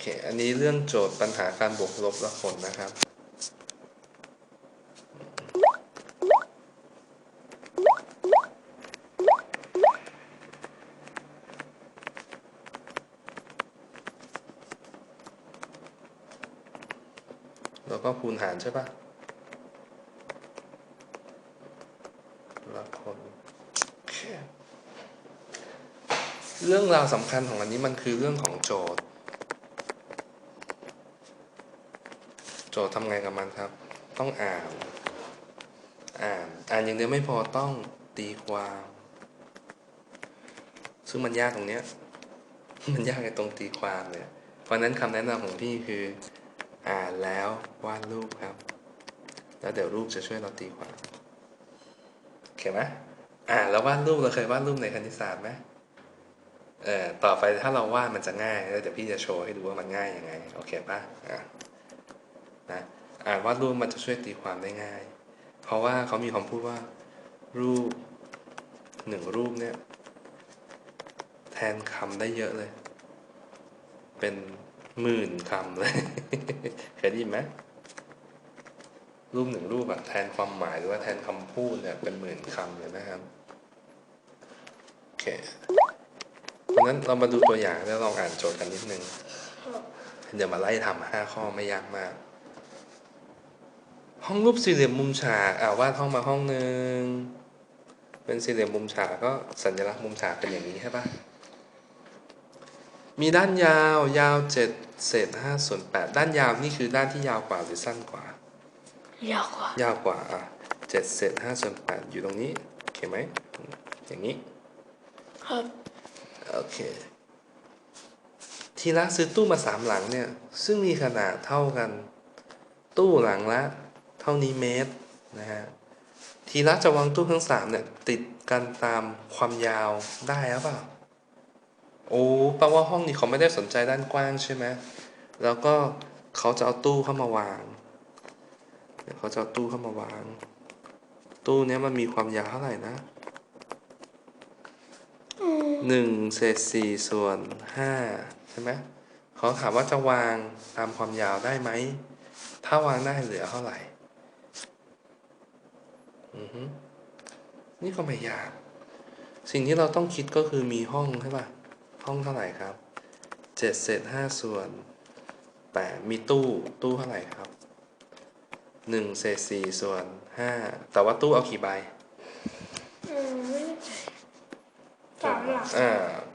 เค อันนี้เรื่องโจทย์ปัญหาการบวกลบและผลนะครับ แล้วก็คูณหารใช่ปะล้วผลโอเคเรื่องราวสำคัญของอันนี้มันคือเรื่องของโจทย์ โจทย์ทำไงกับมันครับ ต้องอ่านอ่านอ่านอย่างเดียวไม่พอต้องตีความ ซึ่งมันยากตรงเนี้ย มันยากไอ้ตรงตีความเนี่ยเพราะนั้นคำแนะนำของพี่คือ อ่านแล้ววาดรูปครับ แล้วเดี๋ยวรูปจะช่วยเราตีความโอเคไหมอ่านแล้ววาดรูปเราเคยวาดรูปในคณิตศาสตร์ไหมเออต่อไปถ้าเราวาดมันจะง่ายแล้วเดี๋ยวพี่จะโชว์ให้ดูว่ามันง่ายยังไง โอเคปะอะ นะอ่านวาดรูปมันจะช่วยตีความได้ง่าย เพราะว่าเขามีคำพูดว่า รูปหนึ่งรูปเนี่ย แทนคำได้เยอะเลย เป็นหมื่นคำเลย เคยได้ยินไหมรูปหนึ่งรูปอะแทนความหมายหรือว่าแทนคำพูดเนี่ยเป็นหมื่นคำเลยนะครับโอเคเพราะฉะนั้นเรามาดูตัวอย่างแล้วลองอ่านโจทย์กันนิดนึงเดี๋ยวมาไล่ทำห้าข้อไม่ยากมาก ห้องรูปสี่เหลี่ยมมุมฉากอ่าวาดห้องมาห้องหนึ่งเป็นสี่เหลี่ยมมุมฉากก็สัญลักษณ์มุมฉากเป็นอย่างนี้ใช่ปะมีด้านยาวยาวเจ็ดเศษห้าส่วนแปดด้านยาวนี่คือด้านที่ยาวกว่าหรือสั้นกว่า ยาวกว่ายาวกว่าอะเจ็ดเศษห้าส่วนแปดอยู่ตรงนี้โอเคไหมอย่างนี้ ครับโอเค ทีละซื้อตู้มาสามหลังเนี่ย ซึ่งมีขนาดเท่ากัน ตู้หลังละ เท่านี้เมตรนะฮะทีละจะวางตู้ทั้งสามเนี่ยติดกันตามความยาวได้หรือเปล่าโอ้แปลว่าห้องนี้เขาไม่ได้สนใจด้านกว้างใช่ไหมแล้วก็เขาจะเอาตู้เข้ามาวางเดี๋ยวเขาจะเอาตู้เข้ามาวาง ตู้เนี้ยมันมีความยาวเท่าไหร่นะหนึ่งเศษสี่ส่วนห้าใช่ไหมเขาถามว่าจะวางตามความยาวได้ไหม ถ้าวางได้เหลือเท่าไหร่ นี่ก็ไม่ยาก สิ่งที่เราต้องคิดก็คือมีห้องใช่ป่ะ ห้องเท่าไหร่ครับเจ็ดเศษห้าส่วนแปดมีตู้ตู้เท่าไหร่ครับหนึ่งเศษสี่ส่วนห้าแต่ว่าตู้เอากี่ใบอืมไม่แน่ใจสามหลักอ่า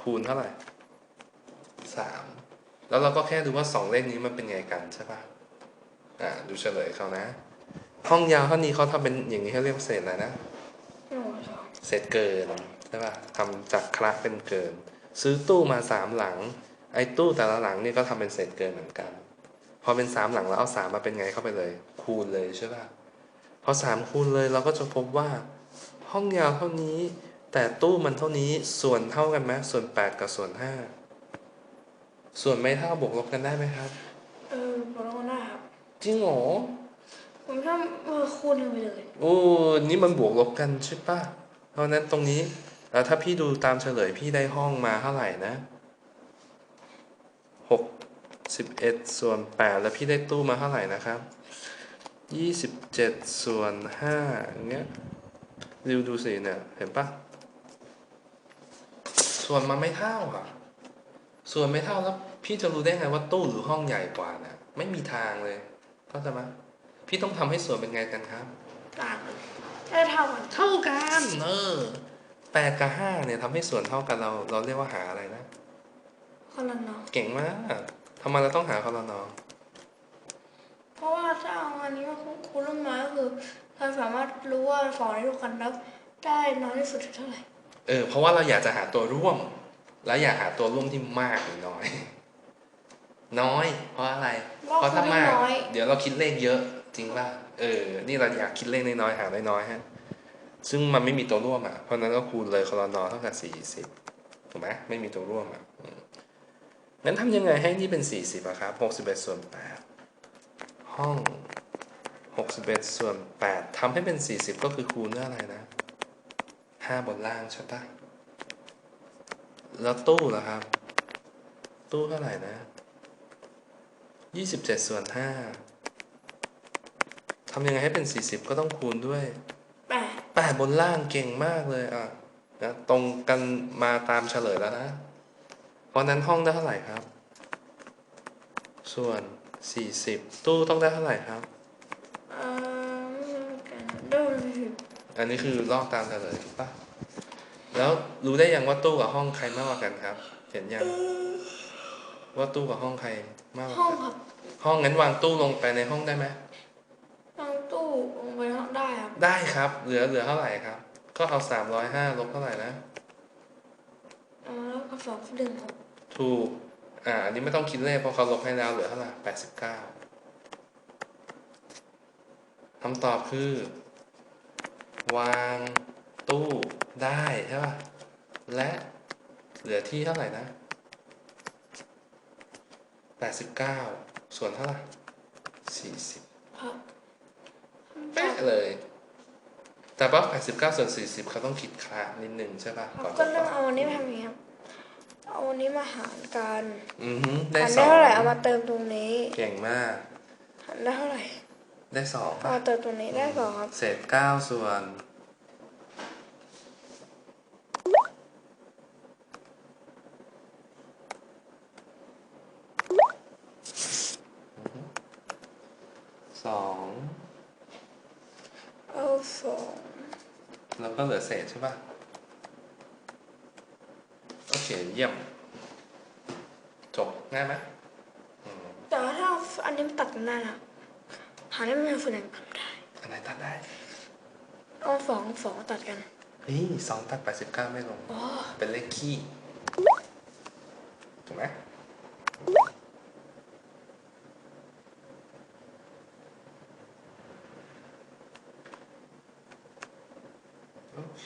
คูณเท่าไหร่สามแล้วเราก็แค่ดูว่าสองเลขนี้มันเป็นไงกันใช่ปะอ่า ดูเฉลยเขานะ ห้องยาวเท่านี้เขาทำเป็นอย่างนี้เขาเรียกว่าเศษอะไรนะหนึ่งสองเศษเกินใช่ปะทำจากคละเป็นเกิน ซื้อตู้มาสามหลัง ไอ้ตู้แต่ละหลังนี่ก็ทำเป็นเศษเกินเหมือนกัน พอเป็นสามหลังแล้วเอาสามมาเป็นไงเข้าไปเลย คูณเลยใช่ปะพอสามคูณเลยเราก็จะพบว่า ห้องยาวเท่านี้ แต่ตู้มันเท่านี้ส่วนเท่ากันไหมส่วนแปดกับส่วนห้าส่วนไม่เท่าบวกลบกันได้ไหมครับ เออบอกแล้วหน้าครับจริงเหรอ ผมชอบเออคูณกันไปเลย โอ้นี่มันบวกลบกันใช่ปะเพราะนั้นตรงนี้เอ่อถ้าพี่ดูตามเฉลยพี่ได้ห้องมาเท่าไหร่นะหกสิบเอ็ดส่วนแปดแล้วพี่ได้ตู้มาเท่าไหร่นะครับยี่สิบเจ็ดส่วนห้าอย่างเงี้ยดูดูสิเนี่ย เห็นปะส่วนมันไม่เท่าอะ ส่วนไม่เท่าแล้ว พี่จะรู้ได้ไงว่าตู้หรือห้องใหญ่กว่าเนี่ยไม่มีทางเลยเข้าใจไหม พี่ต้องทำให้ส่วนเป็นไงกันครับต่างกันได้เท่ากันเท่ากันเออแปดกับห้าเนี่ยทำให้ส่วนเท่ากันเรา เราเรียกว่าหาอะไรนะคนละน้องเก่งมากทำไมเราต้องหาคอลนอเพราะว่าถ้าเอาอันนี้มาคูณลงมาก็คือเราสามารถรู้ว่าสองนี้รวมกันแล้วได้น้อยที่สุดเท่าไหร่เออเพราะว่าเราอยากจะหาตัวร่วม แล้วอยากหาตัวร่วมที่มากหรือน้อย น้อย เพราะอะไร เพราะถ้ามากน้อยเดี๋ยวเราคิดเลขเยอะ จริงป่ะเออ นี่เราอยากคิดเลขน้อยๆหาน้อยๆฮะซึ่งมันไม่มีตัวร่วมอะ เพราะนั้นก็คูณเลยคอนอเท่ากับสี่สิบถูกไหมไม่มีตัวร่วมอะงั้นทำยังไงให้นี่เป็นสี่สิบอะครับหกสิบเอ็ดส่วนแปดห้องหกสิบเอ็ดส่วนแปดทำให้เป็นสี่สิบก็คือคูณด้วยอะไรนะห้าบนล่างใช่ปะแล้วตู้ล่ะครับ ตู้เท่าไหร่นะยี่สิบเจ็ดส่วนห้า ทำยังไงให้เป็นสี่สิบก็ต้องคูณด้วยแปดแปดบนล่างเก่งมากเลยอะนะตรงกันมาตามเฉลยแล้วนะ เพราะนั้นห้องได้เท่าไหร่ครับ ส่วนสี่สิบตู้ต้องได้เท่าไหร่ครับเอ่อไม่รู้เหมือนกันได้สิบอันนี้คือลอกตามเฉลยป่ะ แล้วรู้ได้ยังว่าตู้กับห้องใครมากกว่ากันครับ เห็นยังว่าตู้กับห้องใครมากกว่าห้องกันครับห้องงั้นวางตู้ลงไปในห้องได้ไหมวางตู้ ลงไปห้องได้ครับได้ครับ เหลือเหลือเท่าไหร่ครับ ก็เอาสามร้อยห้าลบเท่าไหร่นะเอ่อแล้วก็สองหนึ่งหกถูกอ่าอันนี้ไม่ต้องคิดเลขเพราะเขาลบให้แล้วเหลือเท่าไหร่แปดสิบเก้าคำตอบคือ วางตู้ได้ใช่ป่ะ และเหลือที่เท่าไหร่นะแปดสิบเก้าส่วนเท่าไหร่สี่สิบครับ เป๊ะเลย แต่ว่าแปดสิบเก้าส่วนสี่สิบเขาต้องคิดค่านิดนึงใช่ป่ะครับก่อนก็จะเรื่องตอบเอาอันนี้มาทำอย่างนี้ครับเอาอันนี้มาหารกันอือฮึได้หารสได้องเท่าไหร่เอามาเติมตรงนี้เก่งมาก หารได้เท่าไหร่ได้สองเอาป่ะมาเติมตรงนี้ได้สองครับเศษเก้าส่วน สองเอา สองแล้วก็เหลือเศษใช่ป่ะโอเค เยี่ยม จบ ง่ายไหมแต่ว่าถ้าอันนี้มันตัดกันได้นะหาได้ไม่เป็นส่วนแบ่งกันได้ อันไหนตัดได้เอาสองสองตัดกัน เฮ้ยสองตัดแปดสิบเก้าไม่ลง เป็นเลขคี่ถูกไหม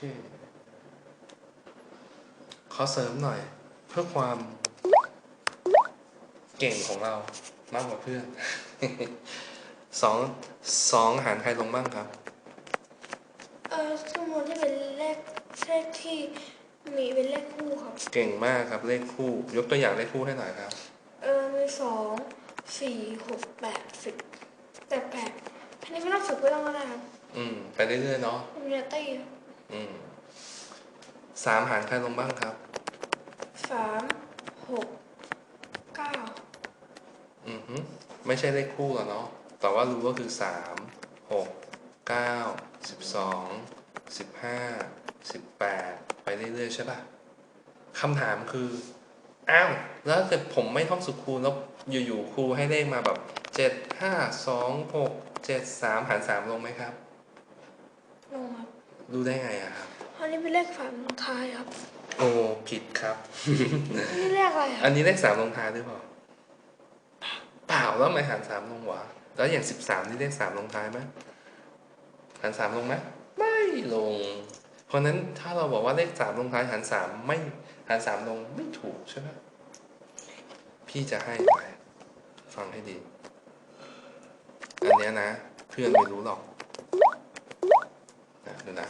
โอเคขอเสริมหน่อย เพื่อความเก่งของเรามากกว่าเพื่อนสองสองหารใครลงบ้างครับ เออสมมติที่เป็นเลขเลขที่มีเป็นเลขคู่ครับ เก่งมากครับเลขคู่ ยกตัวอย่างเลขคู่ให้หน่อยครับ เออมีสองสี่หกแปดสิบแต่แปดอันนี้ไม่ต้องฝึกไม่ต้องก็ได้ครับ อืม ไปเรื่อยๆเนาะมันจะตี อืมสามหารใครลงบ้างครับ สามหกเก้าอือฮึไม่ใช่เลขคู่แล้วเนาะแต่ว่ารู้ว่าคือสามหกเก้าสิบสองสิบห้าสิบแปดไปเรื่อยๆใช่ป่ะคำถามคืออ้าวแล้วถ้าเกิดผมไม่ท่องสุขคูณแล้วอยู่ๆครูให้เลขมาแบบเจ็ดห้าสองหกเจ็ดสามหารสามลงไหมครับลงค รับรู้ได้ไงอะครับ อันนี้เป็นเลขสามลงท้ายครับ โอ้ผิดครับ อันนี้เลขอะไรคอัรับนนี้เลขสามลงท้ายหรือเปล่าเปล่าแล้วทำไมหารสามลงวะแล้วอย่างสิบสามนี่เลขสามลงท้ายไหมหารสามลงไหมไม่ลง เพราะฉะนั้นถ้าเราบอกว่าเลขสามลงท้ายหารสามไม่หารสามลงไม่ถูกใช่ไหมพี่จะให้ไปฟังให้ดี อันเนี้ยนะ เพื่อนไม่รู้หรอกนะ ดูนะ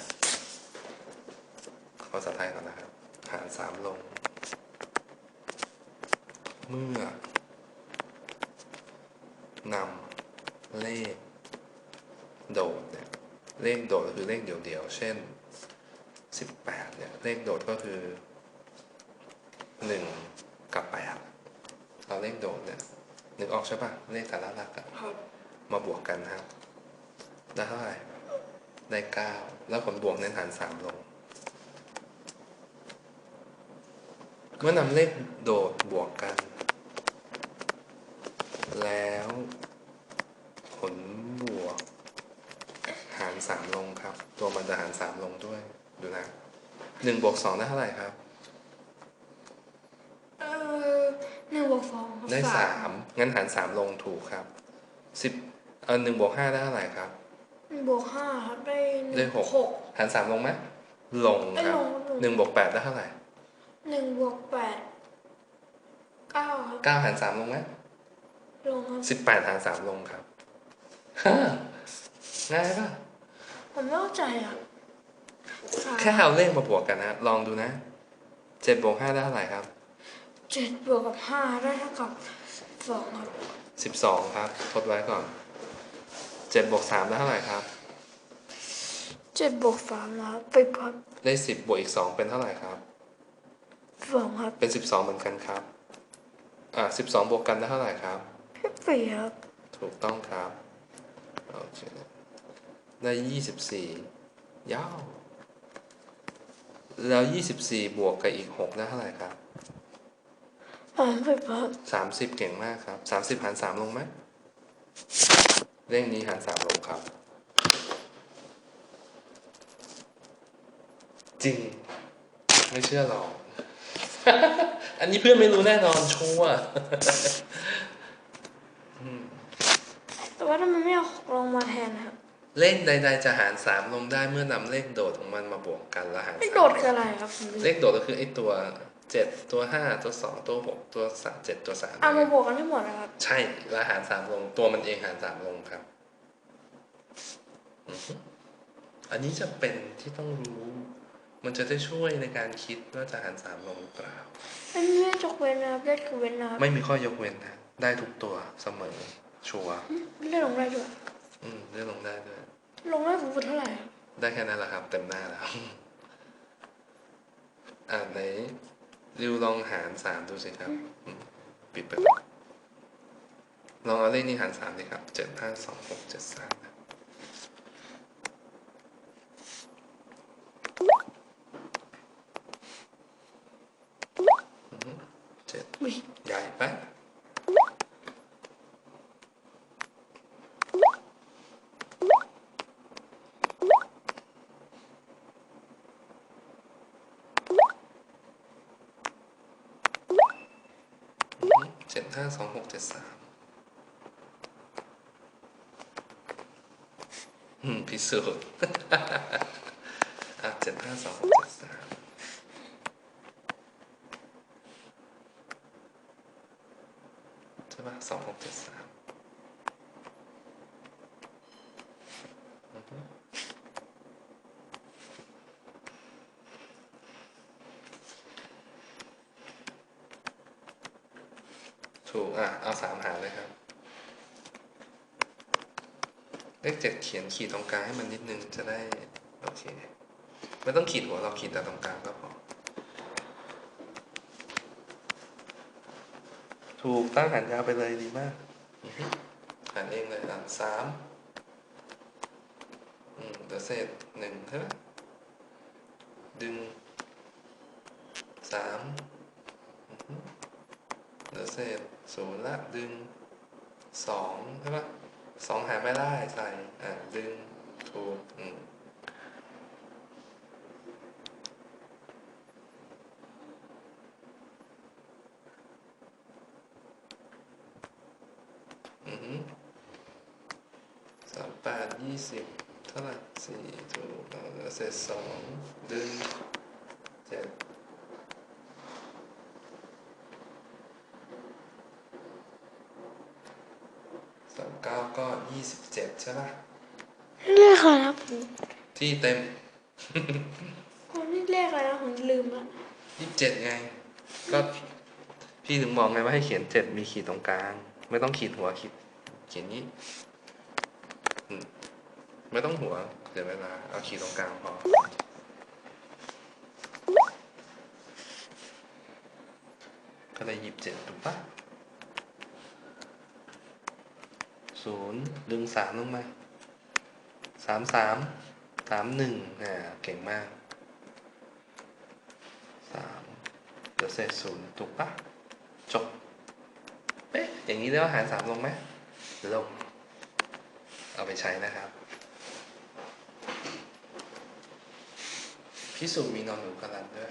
ภาษาไทยก่อนนะครับ หารสามลง เมื่อนำเลข โดดเนี่ยเลขโดดก็คือเลขเดี่ยวๆ เช่น 18 เนี่ย เลขโดดก็คือ 1 กับ 8 เราเลขโดดเนี่ยนึกออกใช่ปะเลขแต่ละหลักอะครับมาบวกกันนะครับ ได้เท่าไหร่ ได้9แล้วผลบวกเน้นหาร3ลง เมื่อนำเลขโดดบวกกัน แล้วผลบวก หารสามลงครับ ตัวมันจะหารสามลงด้วย ดูนะหนึ่งบวกสองได้เท่าไหร่ครับเออหนึ่งบวกสองครับได้สามงั้นหารสามลงถูกครับสิบเออหนึ่งบวกห้าได้เท่าไหร่ครับหนึ่ง บวกห้าครับได้หได้นึ่งหกหก หารสามลงไหมลงไม่ครับลงลง หนึ่งบวกแปดได้เท่าไหร่หนึ่งบวกแปดเก้าครับเก้าหารสามลงไหมลงครับสิบแปดหารสามลงครับฮ่าง่ายป่ะ ผมไม่เข้าใจอะสามแค่เอาเลขมาบวกกันนะ ลองดูนะเจ็ดบวกห้าได้เท่าไหร่ครับเจ็ดบวกกับห้าได้เท่ากับสองครับสิบสองครับ ทดไว้ก่อน เจ็ดบวกสามได้เท่าไหร่ครับเจ็ดบวกสามนะครับไปพักได้สิบบวกอีกสองเป็นเท่าไหร่ครับสองครับเป็นสิบสองเหมือนกันครับอ่าสิบสองบวกกันได้เท่าไหร่ครับพี่สี่ครับถูกต้องครับโอเคได้ยี่สิบสี่ยาวแล้วยี่สิบสี่บวกกับอีกหกได้เท่าไหร่ครับสามสิบครับสามสิบเก่งมากครับสามสิบหารสามลงไหม เลขนี้หารสามลงครับ จริง ไม่เชื่อหรอกอันนี้เพื่อนไม่รู้แน่นอนชัวร์แต่ว่าทำไมไม่เอาหกลงมาแทนนะครับ เลขใด ๆ จะหารสามลงได้เมื่อนำเลขโดดของมันมาบวกกันแล้วหารไม่สามโดดคืออะไรครับผมลืมเลขโดดก็คือไอ้ตัว เจ็ดตัวห้าตัวสองตัวหกตัวสามเจ็ดตัวสามเอามาบวกกันทั้งหมดนะครับ ใช่แล้วหารสามลงตัวมันเองหารสามลงครับอือฮึอันนี้จะเป็นที่ต้องรู้ มันจะได้ช่วยในการคิดว่าจะหารสามลงหรือเปล่าไม่มีเลขยกเว้นนะครับเลขคือเว้นนะครับไม่มีข้อยกเว้นนะได้ทุกตัวเสมอ ชัวร์เลขลงได้ด้วยอืมเลื่อนลงได้ด้วยลงได้สูงสุดเท่าไหร่ครับได้แค่นั้นแหละครับ เต็มหน้าแล้วอ่าไหน ริวลองหารสามดูสิครับ ปิดไปลองเอาเลขนี้หารสามดิครับเจ็ดห้าสองหกเจ็ดสามเจ็ด อุ้ย ใหญ่ไปเจ็ด ห้าสองหกเจ็ดสามอืมพิสูจน์อะเจ็ดห้าสองหกเจ็ดสามใช่ปะสองหกเจ็ดสาม ถูกอะเอาสามหารเลยครับ เลขเจ็ดเขียนขีดตรงกลางให้มันนิดนึงจะได้ โอเคไม่ต้องขีดหัวเราขีดแต่ตรงกลางก็พอถูกตั้งหันยาวไปเลยดีมากอือฮึหันเองเลยอะสามอืมเดี๋ยวเศษหนึ่งใช่ไหมดึงสามอือฮึ เดี๋ยวเศษศูนย์ละดึงสองใช่ปะสองหาไม่ได้ใส่อะดึงถูกอืมอือฮึสามแปดยี่สิบเท่าไหร่สี่ถูกเอาเหลือเศษสองดึงเจ็ดสามเก้าก็ยี่สิบเจ็ด ใช่ปะเลขอะไรนะผมที่เต็มผมนี่เลขอะไรนะผมลืมละยี่สิบเจ็ดไง ก็พี่ถึงบอกไงว่าให้เขียนเจ็ดมีขีดตรงกลาง ไม่ต้องขีดหัวขีดเขียนนี้อืมไม่ต้องหัวเสียเวลาเอาขีดตรงกลางพอก็เลยหยิบเจ็ดถูกปะ ศูนย์ดึงสามลงมาสามสามสามหนึ่งอ่า เก่งมากสามเดี๋ยวเศษศูนย์ถูกปะจบ เป๊ะ อย่างนี้เรียกว่าหารสามลงไหมลง เอาไปใช้นะครับ พิสูจน์มีนอนหนูกรันด้วย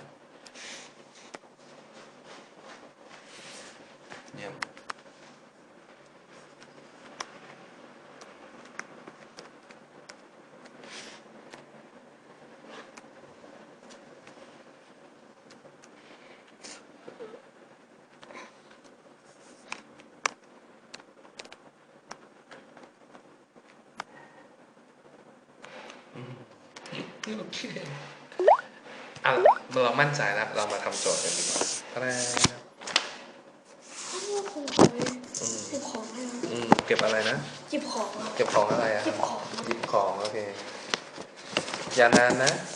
โอเคอะเรามั่นใจแล้ว เรามาทำโจทย์กันดีกว่าแปรอ้าวผมขออืมผมขอให้นะก็บอะไรนะจิบของครับเก็บของอะไรอะจิบของ หยิบของ โอเค อย่านานนะค